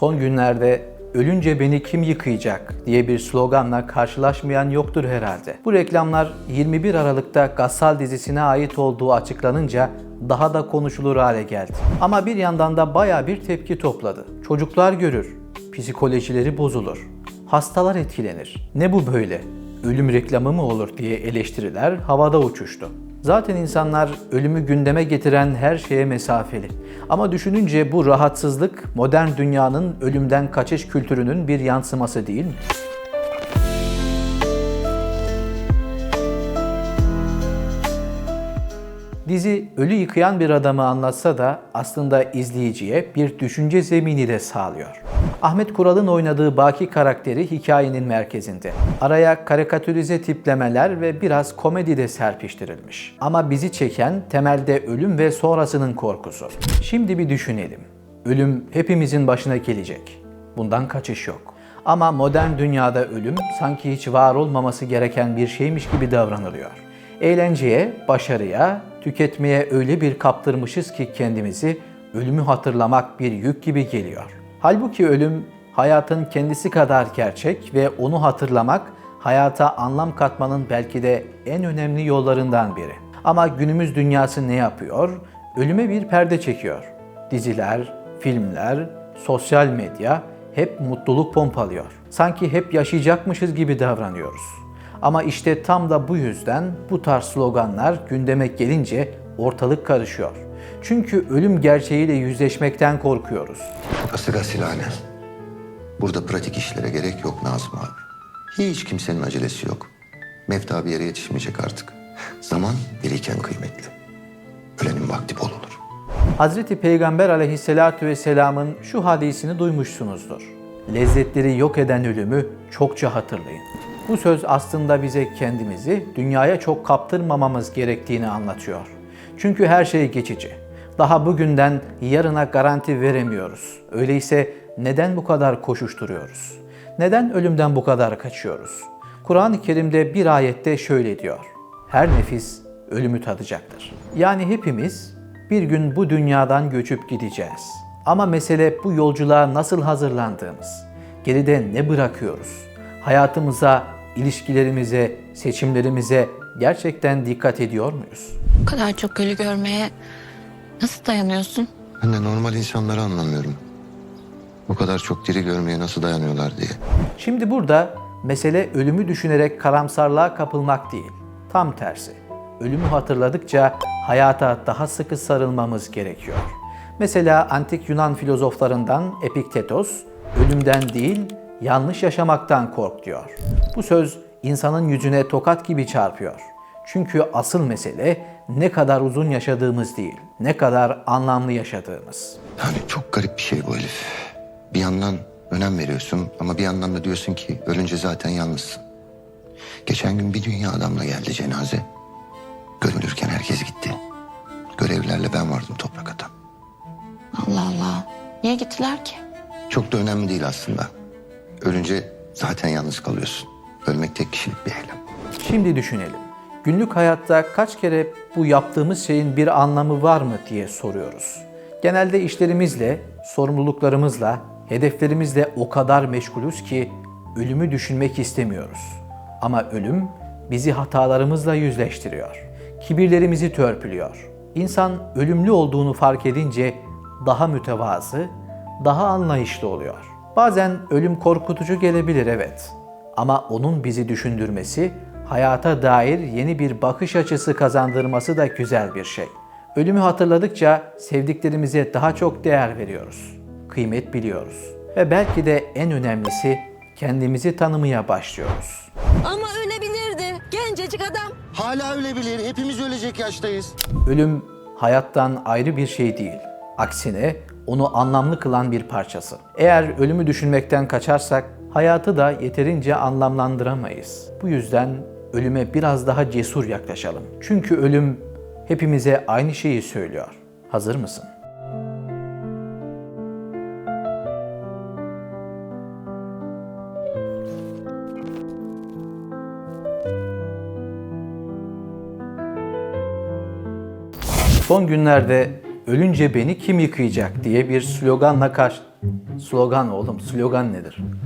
Son günlerde ölünce beni kim yıkayacak diye bir sloganla karşılaşmayan yoktur herhalde. Bu reklamlar 21 Aralık'ta Gassal dizisine ait olduğu açıklanınca daha da konuşulur hale geldi. Ama bir yandan da baya bir tepki topladı. Çocuklar görür, psikolojileri bozulur, hastalar etkilenir. Ne bu böyle? Ölüm reklamı mı olur diye eleştiriler havada uçuştu. Zaten insanlar ölümü gündeme getiren her şeye mesafeli. Ama düşününce bu rahatsızlık modern dünyanın ölümden kaçış kültürünün bir yansıması değil mi? Dizi ölü yıkayan bir adamı anlatsa da aslında izleyiciye bir düşünce zemini de sağlıyor. Ahmet Kural'ın oynadığı Baki karakteri hikayenin merkezinde. Araya karikatürize tiplemeler ve biraz komedi de serpiştirilmiş. Ama bizi çeken temelde ölüm ve sonrasının korkusu. Şimdi bir düşünelim. Ölüm hepimizin başına gelecek. Bundan kaçış yok. Ama modern dünyada ölüm sanki hiç var olmaması gereken bir şeymiş gibi davranılıyor. Eğlenceye, başarıya, tüketmeye öyle bir kaptırmışız ki kendimizi ölümü hatırlamak bir yük gibi geliyor. Halbuki ölüm hayatın kendisi kadar gerçek ve onu hatırlamak hayata anlam katmanın belki de en önemli yollarından biri. Ama günümüz dünyası ne yapıyor? Ölüme bir perde çekiyor. Diziler, filmler, sosyal medya hep mutluluk pompalıyor. Sanki hep yaşayacakmışız gibi davranıyoruz. Ama işte tam da bu yüzden bu tarz sloganlar gündeme gelince ortalık karışıyor. Çünkü ölüm gerçeğiyle yüzleşmekten korkuyoruz. Burası gasilhane. Burada pratik işlere gerek yok Nazım abi. Hiç kimsenin acelesi yok. Mevta bir yere yetişmeyecek artık. Zaman biriyken kıymetli. Ölenin vakti bol olur. Hazreti Peygamber aleyhissalatü vesselamın şu hadisini duymuşsunuzdur. Lezzetleri yok eden ölümü çokça hatırlayın. Bu söz aslında bize kendimizi dünyaya çok kaptırmamamız gerektiğini anlatıyor. Çünkü her şey geçici. Daha bugünden yarına garanti veremiyoruz. Öyleyse neden bu kadar koşuşturuyoruz? Neden ölümden bu kadar kaçıyoruz? Kur'an-ı Kerim'de bir ayette şöyle diyor. Her nefis ölümü tadacaktır. Yani hepimiz bir gün bu dünyadan göçüp gideceğiz. Ama mesele bu yolculuğa nasıl hazırlandığımız. Geride ne bırakıyoruz? Hayatımıza, ilişkilerimize, seçimlerimize gerçekten dikkat ediyor muyuz? Bu kadar çok ölü görmeye nasıl dayanıyorsun? Ben de normal insanları anlamıyorum. Bu kadar çok diri görmeye nasıl dayanıyorlar diye. Şimdi burada mesele ölümü düşünerek karamsarlığa kapılmak değil. Tam tersi. Ölümü hatırladıkça hayata daha sıkı sarılmamız gerekiyor. Mesela antik Yunan filozoflarından Epiktetos, ölümden değil, yanlış yaşamaktan kork diyor. Bu söz insanın yüzüne tokat gibi çarpıyor. Çünkü asıl mesele ne kadar uzun yaşadığımız değil, ne kadar anlamlı yaşadığımız. Yani çok garip bir şey bu Elif. Bir yandan önem veriyorsun ama bir yandan da diyorsun ki ölünce zaten yalnızsın. Geçen gün bir dünya adamla geldi cenaze. Görülürken herkes gitti. Görevlilerle ben vardım toprak atan. Allah Allah. Niye gittiler ki? Çok da önemli değil aslında. Ölünce zaten yalnız kalıyorsun. Ölmek tek kişilik bir eylem. Şimdi düşünelim. Günlük hayatta kaç kere bu yaptığımız şeyin bir anlamı var mı diye soruyoruz. Genelde işlerimizle, sorumluluklarımızla, hedeflerimizle o kadar meşgulüz ki ölümü düşünmek istemiyoruz. Ama ölüm bizi hatalarımızla yüzleştiriyor. Kibirlerimizi törpülüyor. İnsan ölümlü olduğunu fark edince daha mütevazı, daha anlayışlı oluyor. Bazen ölüm korkutucu gelebilir evet. Ama onun bizi düşündürmesi, hayata dair yeni bir bakış açısı kazandırması da güzel bir şey. Ölümü hatırladıkça sevdiklerimize daha çok değer veriyoruz. Kıymet biliyoruz. Ve belki de en önemlisi kendimizi tanımaya başlıyoruz. Ama ölebilirdi. Gencecik adam. Hala ölebilir. Hepimiz ölecek yaştayız. Ölüm hayattan ayrı bir şey değil. Aksine onu anlamlı kılan bir parçası. Eğer ölümü düşünmekten kaçarsak hayatı da yeterince anlamlandıramayız. Bu yüzden ölüme biraz daha cesur yaklaşalım. Çünkü ölüm hepimize aynı şeyi söylüyor. Hazır mısın? Son günlerde ölünce beni kim yıkayacak diye bir sloganla karşı Slogan oğlum, slogan nedir?